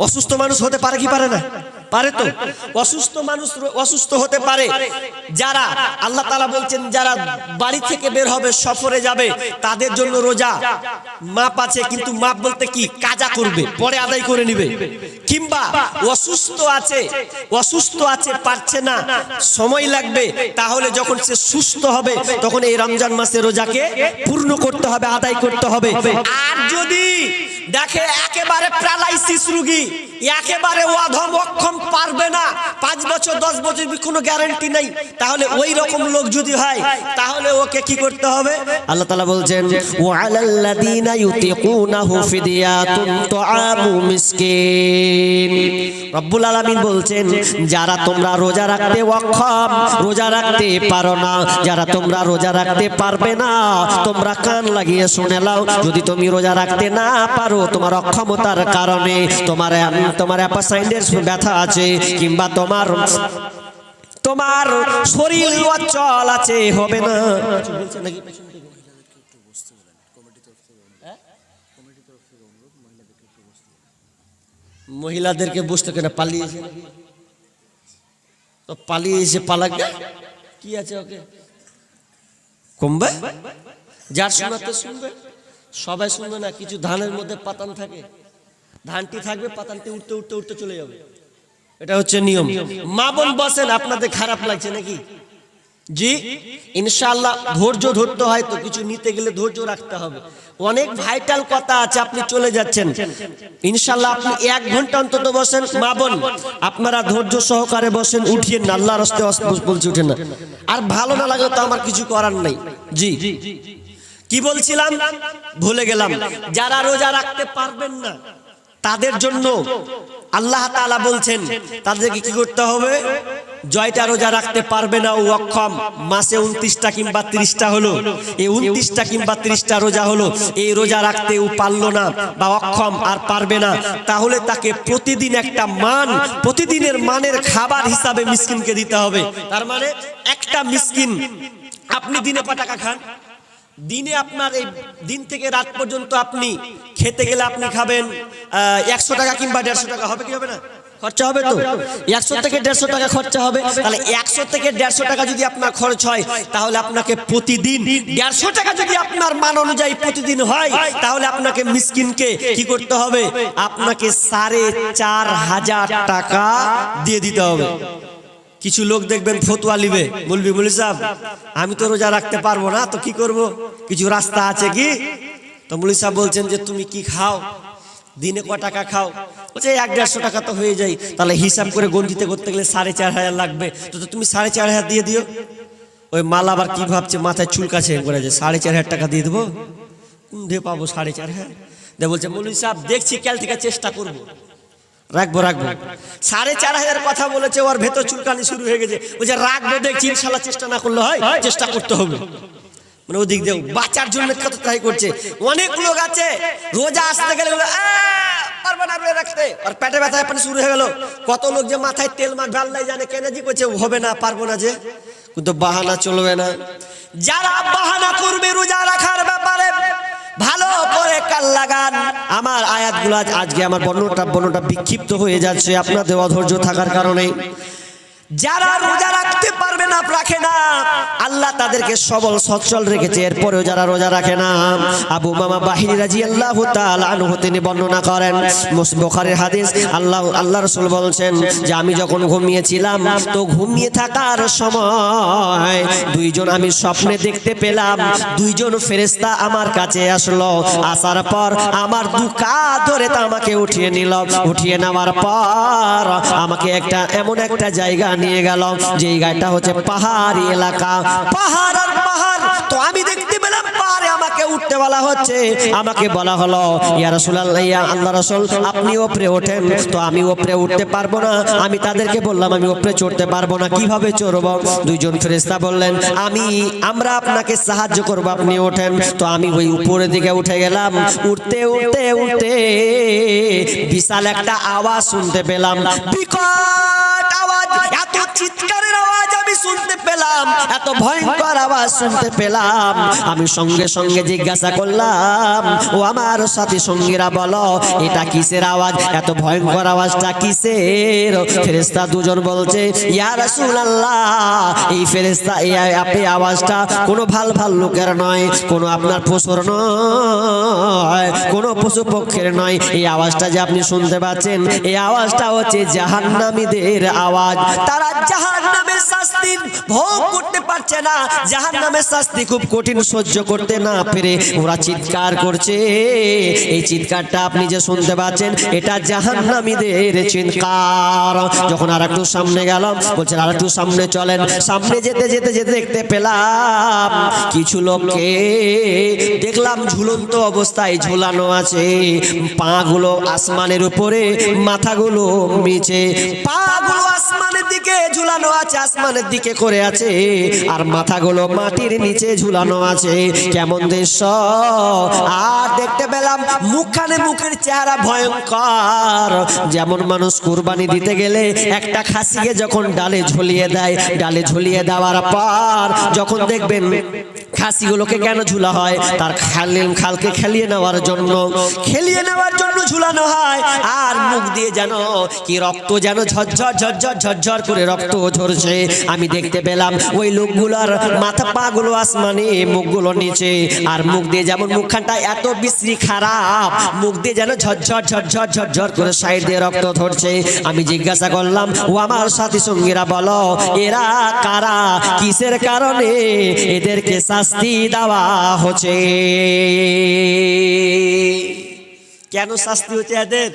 অসুস্থ মানুষ হতে পারে কি পারে না? পারে তো? অসুস্থ মানুষ অসুস্থ হতে পারে। যারা, আল্লাহ তালা বলছেন, যারা বাড়ি থেকে বের হবে, সফরে যাবে, তাদের জন্য রোজা। মাপ আছে, কিন্তু মাপ বলতে কি? কাজা করবে, পরে আদায় করে নিবে। কিংবা অসুস্থ আছে অসুস্থ আছে, পারছে না, সময় লাগবে, তাহলে যখন সে সুস্থ হবে, তখন এই রমজান মাসে রোজাকে পূর্ণ করতে হবে, আদায় করতে হবে। আর যদি দেখে একেবারে প্যারালাইসিস রুগী একেবারে অধম অক্ষম পারবে না। পাঁচ বছর, দশ বছর কোনো গ্যারান্টি নেই। তাহলে ওই রকম লোক যদি হয়, তাহলে ওকে কি করতে হবে? আল্লাহ তালা বলছেন ও আলাল্লাদিনা ইউতিকুনাহু ফিদিয়াতুন তুআমু বলছেন, যারা তোমরা রোজা রাখতে অক্ষম, রোজা রাখতে পারো না। যারা তোমরা রোজা রাখতে পারবে না, তোমরা কান লাগিয়ে শুনে যদি তুমি রোজা রাখতে না পারো, তোমার অক্ষমতার কারণে তোমার তোমার অ্যাপাসাইন্ডের ব্যথা আছে কিংবা তোমার তোমার শরীর অচল আছে হবে না। মহিলাদেরকে বুঝতে কেন পালিয়েছে? তো পালিয়েছে পালাক? কি আছে ওকে? কমবে? যার শোনাতে শুনবে। সবাই শুনবে না কিছু ধানের মধ্যে পাতান থাকে। ধানটি থাকবে, পাতানটি উঠতে উঠতে উঠতে চলে যাবে। এটা হচ্ছে নিয়ম। মা বোন বসেন, আপনাদের খারাপ লাগছে নাকি? জি, ইনশাআল্লাহ ধৈর্য ধরতে হয় তো, কিছু নিতে গেলে ধৈর্য রাখতে হবে। অনেক ভাইটাল কথা আছে, আপনি চলে যাচ্ছেন। ইনশাআল্লাহ আপনি এক ঘণ্টা অন্তত বসেন। মা বোন, আপনারা ধৈর্য সহকারে বসেন, উঠিয়ে না আল্লাহর হস্তে বলছি উঠেন না আর ভালো না লাগলে তো আমার কিছু করার নাই। জি। কি বলছিলাম? ভুলে গেলাম। যারা রোজা রাখতে পারবেন না তাদের জন্য আল্লাহ তাআলা বলছেন, তাদেরকে কি করতে হবে? জয়টা রোজা রাখতে পারবে না ও অক্ষম মাসে উনত্রিশটা কিংবা ত্রিশটা হলো। এই উনত্রিশটা কিংবা ত্রিশটা রোজা হলো। এই রোজা রাখতে ও পারল না বা অক্ষম আর পারবে না। তাহলে তাকে প্রতিদিন একটা মান, প্রতিদিনের মানের খাবার হিসাবে মিসকিনকে দিতে হবে। তার মানে একটা মিসকিন, আপনি দিনে ক টাকা খান? দিনে আপনার এই দিন থেকে রাত পর্যন্ত আপনি খেতে গেলে আপনি খাবেন একশো টাকা কিংবা দেড়শো টাকা। হবে কি হবে না? খরচা হবে তো? একশো থেকে দেড়শো টাকা খরচা হবে। তাহলে একশো থেকে দেড়শো টাকা যদি আপনার খরচ হয় তাহলে আপনাকে প্রতিদিন দেড়শো টাকা যদি আপনার মান অনুযায়ী প্রতিদিন হয় তাহলে আপনাকে মিসকিনকে কি করতে হবে? আপনাকে সাড়ে চার হাজার টাকা দিয়ে দিতে হবে। কিছু লোক দেখবেন ফতুয়া লিবে বলবি বলি সাহেব, আমি তো রোজা রাখতে পারব না, তো কি করব? কিছু রাস্তা আছে কি? তো মুলি সাহেব বলছেন যে, তুমি কি খাও? দিনে ক টাকা খাও? বলছে, এক দেড়শো টাকা তো হয়ে যায়। তাহলে হিসাব করে গঞ্জিতে করতে গেলে সাড়ে চার হাজার লাগবে। তো তুমি সাড়ে চার হাজার দিয়ে দিও। ওই মাল আবার কি ভাবছে, মাথায় চুল কাছে করে যে, সাড়ে চার হাজার টাকা দিয়ে দেবো? কোন দিয়ে পাবো সাড়ে চার হাজার? দে বলছে মৌলী সাহেব, দেখছি কাল থেকে চেষ্টা করব। রাখব রাখব। সাড়ে চার হাজার কথা বলেছে ওর ভেতর চুলকানি শুরু হয়ে গেছে। বলছে রাখব দেখছি ইনশাল্লাহ চেষ্টা না করলে হয় চেষ্টা করতে হবে। মানে ওদিক দিয়ে বাঁচার জন্য কত ট্রাই করছে। অনেক লোক আছে রোজা আসতে গেলে বলে, "আহ, না রাখতে। আর পেটে ব্যথা শুরু হয়ে গেল। কত লোক যে মাথায় তেল জানে কেন জি করছে হবে না পারব না যে। কিন্তু বাহানা চলবে না। যারা বাহানা করবে রোজা রাখার ব্যাপারে ভালো করে কাল লাগান। আমার আয়াতগুলো আজ- আজকে আমার বর্ণটা বর্ণটা বিক্ষিপ্ত হয়ে যাচ্ছে। আপনাদের অধৈর্য থাকার কারণে। যারা রোজা রাখতে পারবে না, রাখে না। আল্লাহ তাদেরকে সবল, সচ্ছল রেখেছে। এরপরেও যারা রোজা রাখে না, আবু মামা বাহিনী রাজি আল্লাহ তিনি বর্ণনা করেন। বুখারীর হাদিস, আল্লাহ আল্লাহ রসুল বলছেন যে, আমি যখন ঘুমিয়েছিলাম, তো ঘুমিয়ে থাকার সময় দুইজন আমি স্বপ্নে দেখতে পেলাম। দুইজন ফেরেস্তা আমার কাছে আসলো। আসার পর আমার দু কাঁধ ধরে তা আমাকে উঠিয়ে নিল। উঠিয়ে নেওয়ার পর আমাকে একটা, এমন একটা জায়গা নিয়ে গেল যে গাড়িটা হচ্ছে পাহাড়ি এলাকা। পাহাড় আর পাহাড়, তো আমি দেখতে পেলাম পাহাড়ে আমাকে উঠতে বলা হচ্ছে। আমাকে বলা হলো, ইয়া রাসূলুল্লাহ, ইয়া আল্লাহ রাসূল, আপনি ওপরে ওঠেন, তো আমি ওপরে উঠতে পারব না। আমি তাদেরকে বললাম, আমি ওপরে চড়তে পারব না, কীভাবে চড়বো? দুইজন ফেরেশতা বললেন, আমি, আমরা আপনাকে সাহায্য করব, আপনি ওঠেন। তো আমি ওই উপরের দিকে উঠে গেলাম। উঠতে উঠতে উঠতে বিশাল একটা আওয়াজ শুনতে পেলাম। বিকট এত চিৎকারের আমি শুনতে পেলাম, এত ভয়ঙ্কর আওয়াজ শুনতে পেলাম। আমি সঙ্গে সঙ্গে জিজ্ঞাসা করলাম, ও আমার সাথী সঙ্গীরা বলো, এটা কিসের আওয়াজ? এত ভয়ঙ্কর আওয়াজটা কিসের? ফেরেস্তা দুজন বলছে, ইয়া রাসূলুল্লাহ, এই ফেরেস্তা এই আওয়াজটা কোনো ভালো ভালো লোকের নয়, কোনো আপনার পশুর নয়, কোনো পশু পক্ষের নয়। এই আওয়াজটা যে আপনি শুনতে পাচ্ছেন, এই আওয়াজটা হচ্ছে জাহান্নামীদের আওয়াজ। তারা জাহান্নামের শাস্তি ভোগ করতে পারছে না, জাহান্নামের শাস্তি খুব কঠিন সহ্য করতে না পেরে ওরা চিৎকার করছে। এই চিৎকারটা আপনি যে শুনতে পাচ্ছেন, এটা জাহান্নামীদের চিৎকার। যখন আর একটু সামনে গেলাম বলছেন আর একটু সামনে চলেন। সামনে যেতে যেতে যেতে দেখতে পেলাম, কিছু লোককে দেখলাম ঝুলন্ত অবস্থায় ঝুলানো আছে। পাগুলো আসমানের উপরে, মাথাগুলো নিচে। পাগুলো আসমানের দিকে ঝুলানো আছে, আসমানের দিকে করে আছে, আর মাথাগুলো মাটির নিচে ঝুলানো আছে। কেমন দৃশ্য? আর দেখতে পেলাম মুখখানে মুখের চেহারা ভয়ঙ্কর। যেমন মানুষ কুরবানি দিতে গেলে একটা খাসিকে যখন ডালে ঝুলিয়ে দেয়, ডালে ঝুলিয়ে দেওয়ার পর যখন দেখবেন খাসিগুলোকে কেন ঝুলা হয়? তার খালিম খালকে খেলিয়ে নেওয়ার জন্য। খেলিয়ে নেওয়ার জন্য ঝুলানো হয়। আর মুখ দিয়ে যেন কি রক্ত যেন ঝরঝর ঝরঝর ঝরঝর করে রক্ত ঝরছে। আমি দেখতে পেলাম ওই লোকগুলোর মাথা পাগুলো আসমানে মুখগুলো নিচে। আর মুখ দিয়ে যেমন মুখখানটা এত বিশ্রী খারাপ মুখ দিয়ে যেন ঝরঝর ঝরঝর ঝরঝর করে সাইড দিয়ে রক্ত ধরছে। আমি জিজ্ঞাসা করলাম ও আমার সাথী সঙ্গীরা বলো এরা কারা? কিসের কারণে? এদেরকে শাস্তি দেওয়া হচ্ছে। কেন শাস্তি হচ্ছে এদের?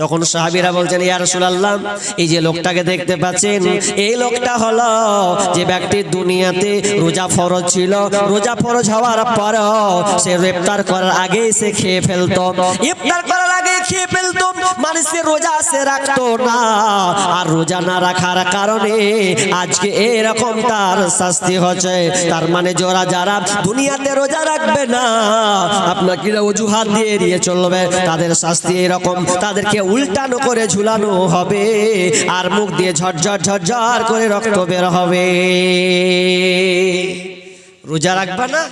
তখন সাহাবিরা বলছেন ইয়া রাসূলুল্লাহ এই যে লোকটাকে দেখতে পাচ্ছেন এই লোকটা হলো যে ব্যক্তি দুনিয়াতে রোজা ফরজ ছিল। রোজা ফরজ হওয়ার পর সে ইফতার করার আগেই সে খেয়ে ফেলতো। ইফতার করার আগে খেয়ে ফেলতো মানে সে রোজা সে রাখতো না। আর রোজা না রাখার কারণে আজকে এরকম তার শাস্তি হচ্ছে। তার মানে যারা যারা দুনিয়াতে রোজা রাখবে না অজুহাত দিয়ে এড়িয়ে চলবে। তাদের শাস্তি এরকম, তাদেরকে উল্টানো করে ঝুলানো হবে। আর মুখ দিয়ে ঝরঝর ঝরঝর করে রক্ত বের হবে। রোজা রাখবে না?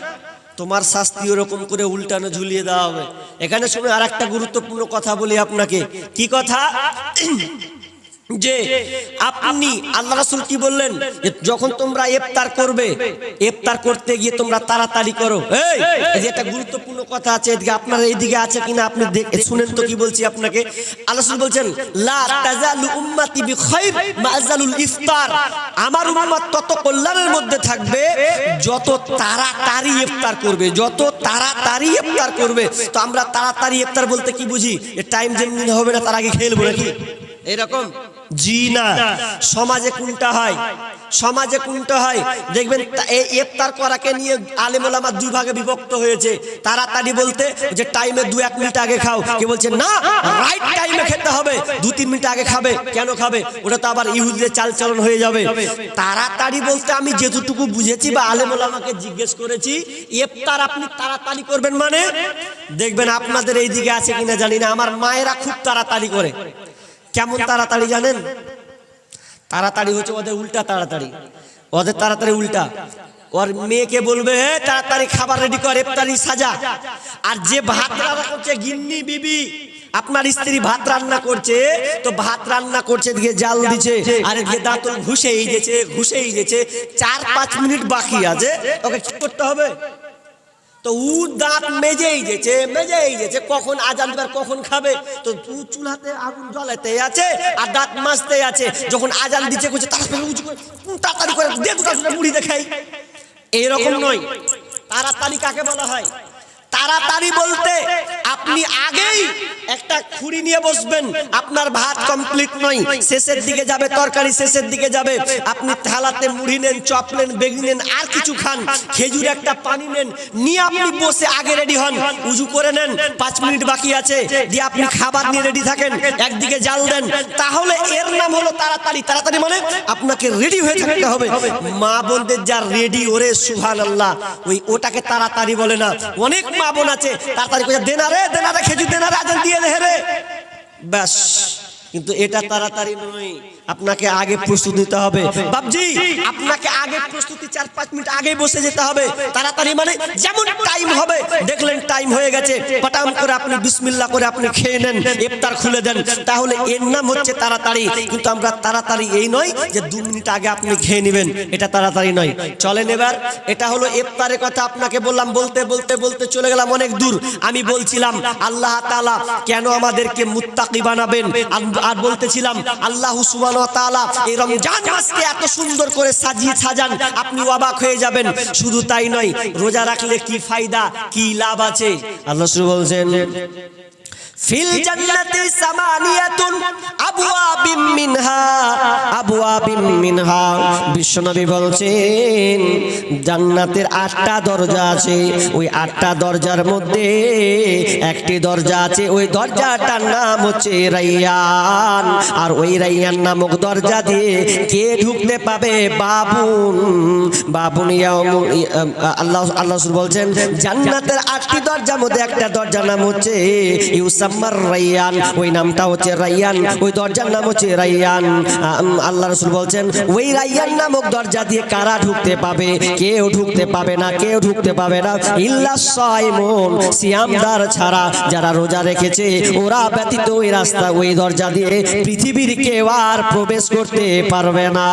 তোমার শাস্তি ওরকম করে উল্টানো ঝুলিয়ে দেওয়া হবে। এখানে শুনে আর একটা গুরুত্বপূর্ণ কথা বলি আপনাকে। কি কথা? যে আপনি আল্লাহ রাসূল কি বললেন? যখন তোমরা ইফতার করবে ইফতার করতে গিয়ে তোমরা তাড়াতাড়ি করো। এই একটা গুরুত্বপূর্ণ কথা আছে এদিকে আপনার এইদিকে আছে কিনা আপনি শুনেন তো কি বলছি আপনাকে। আল্লাহ রাসূল বলছেন লা তাজালু উম্মতি বিখাইর মাজালুল ইফতার। আমার উম্মত তত কল্যাণের মধ্যে থাকবে যত তাড়াতাড়ি ইফতার করবে যত তাড়াতাড়ি ইফতার করবে। তো আমরা তাড়াতাড়ি ইফতার বলতে কি বুঝি? টাইম যেমনি হবে না তার আগে খেলব নাকি? এরকম? জি না সমাজে কোনটা হয়? সমাজে কোনটা হয়? দেখবেন এই ইফতার করাকে নিয়ে আলেমুলামা দুই ভাগে বিভক্ত হয়েছে। তাড়াতাড়ি বলতে যে টাইমে দু এক মিনিট আগে খাও। কে বলছে, না, রাইট টাইমে খেতে হবে। দু তিন মিনিট আগে খাবে। কেন খাবে? ওটা তো আবার ইহুদিদের চালচলন হয়ে যাবে। তাড়াতাড়ি বলতে আমি যেটুকু বুঝেছি বা আলেমুলামাকে জিজ্ঞেস করেছি, ইফতার আপনি তাড়াতাড়ি করবেন মানে? দেখবেন আপনাদের এই দিকে আছে কিনা জানি না। আমার মায়েরা খুব তাড়াতাড়ি করে। কেমন তাড়াতাড়ি জানেন? তাড়াতাড়ি হচ্ছে ওদের উল্টা তাড়াতাড়ি। ওদের তাড়াতাড়ি উল্টা। ওর মেয়েকে বলবে "হে, তাড়াতাড়ি খাবার রেডি কর ইফতারি সাজা। আর যে ভাত রান্না করছে গিন্নি বিবি আপনার স্ত্রী ভাত রান্না করছে তো ভাত রান্না করছে এদিকে জাল দিছে আর এদিকে দাঁতল ঘুষেই গেছে ঘুষেই গেছে। চার পাঁচ মিনিট বাকি আছে ওকে কি করতে হবে? তো উ দাঁত মেজেই যেছে মেজেই যেছে, কখন আজান দিবার কখন খাবে? তো উ চুলাতে আগুন জ্বলাতে আছে আর দাঁত মাজতে আছে। যখন আজান দিচ্ছে করছে তাড়াতাড়ি উঁচু করে তাড়াতাড়ি করে, দে দুটা মুড়ি দেখাই। এরকম নয়। তাড়াতাড়ি কাকে বলা হয়? তাড়াতাড়ি বলতে একটা খুঁড়ি নিয়ে বসবেন। আপনার ভাত কমপ্লিট নয় শেষের দিকে যাবে তরকারি, শেষের দিকে যাবে। আপনি থালাতে মুড়ি নেন, চপ নেন, বেগুন নেন, আর কিছু খান। খেজুর একটা পানি নেন, নিয়ে আপনি বসে আগে রেডি হন। উজু করে নেন, পাঁচ মিনিট বাকি আছে। দিয়ে আপনি খাবার নিয়ে রেডি থাকেন। একদিকে জাল দেন। তাহলে এর নাম হলো তাড়াতাড়ি। তাড়াতাড়ি মানে আপনাকে রেডি হয়ে থাকতে হবে। মা বোনদের যা রেডি ওরে সুভান আল্লাহ ওই ওটাকে তাড়াতাড়ি বলে না। অনেক মা বোন আছে। তাড়াতাড়ি করে দেনা রে খেজুর দেনা রে আজান দিয়ে ব্যাস। কিন্তু এটা তাড়াতাড়ি নয়। আপনাকে আগে প্রস্তুতি নিতে হবে। বাবজি আপনাকে আগে প্রস্তুতি চার পাঁচ মিনিট আগে বসে যেতে হবে। তাড়াতাড়ি মানে যেমন টাইম হবে, দেখলেন টাইম হয়ে গেছে। পটাম করে আপনি বিসমিল্লাহ করে আপনি খেয়ে নেন, ইফতার খুলে দেন। তাহলে এর নাম হচ্ছে তাড়াতাড়ি। কিন্তু আমরা তাড়াতাড়ি এই নয় যে দু মিনিট আগে আপনি খেয়ে নেবেন। এটা তাড়াতাড়ি নয়। চলেন এবার, এটা হলো ইফতারের কথা আপনাকে বললাম। বলতে বলতে বলতে চলে গেলাম অনেক দূর। আমি বলছিলাম, আল্লাহ তাআলা কেন আমাদেরকে মুত্তাকি বানাবেন? আর- বলতেছিলাম, আল্লাহ তাআলা এই রমজান মাসকে এত সুন্দর করে সাজিয়ে সাজান, আপনি অবাক হয়ে যাবেন। শুধু তাই নয়, রোজা রাখলে কি ফায়দা, কি লাভ আছে? আল্লাহ শুরু বলছেন, ফিল জান্নাতি সামানিয়াতুন আবওয়াবিম মিনহা আবওয়াবিম মিনহা। বিশ্বনবী বলছেন জান্নাতের আটটা দরজা আছে। ওই আটটা দরজার মধ্যে একটি দরজা আছে। ওই দরজাটার নাম হচ্ছে রাইয়ান। আর ওই রাইয়ান নামক দরজা দিয়ে কে ঢুকতে পাবে? বাবুন। বাবুন আল্লাহ আল্লাহ বলছেন, জান্নাতের আটটি দরজার মধ্যে একটা দরজার নাম হচ্ছে ইউসাম্মার রাইয়ান। ওই নামটা হচ্ছে রাইয়ান। ওই দরজার নাম হচ্ছে রাইয়ান। আল্লাহ রসুল বলছেন, ওই রাইয়ান নামক দরজা দিয়ে কারা ঢুকতে পাবে? কেউ ঢুকতে পাবে না, কেউ ঢুকতে পাবে না। ইল্লা সাইমুন সিয়ামদার ছাড়া যারা রোজা রেখেছে, ওরা ব্যতীত ওই রাস্তা, ওই দরজা দিয়ে পৃথিবীর কেউ আর প্রবেশ করতে পারবে না।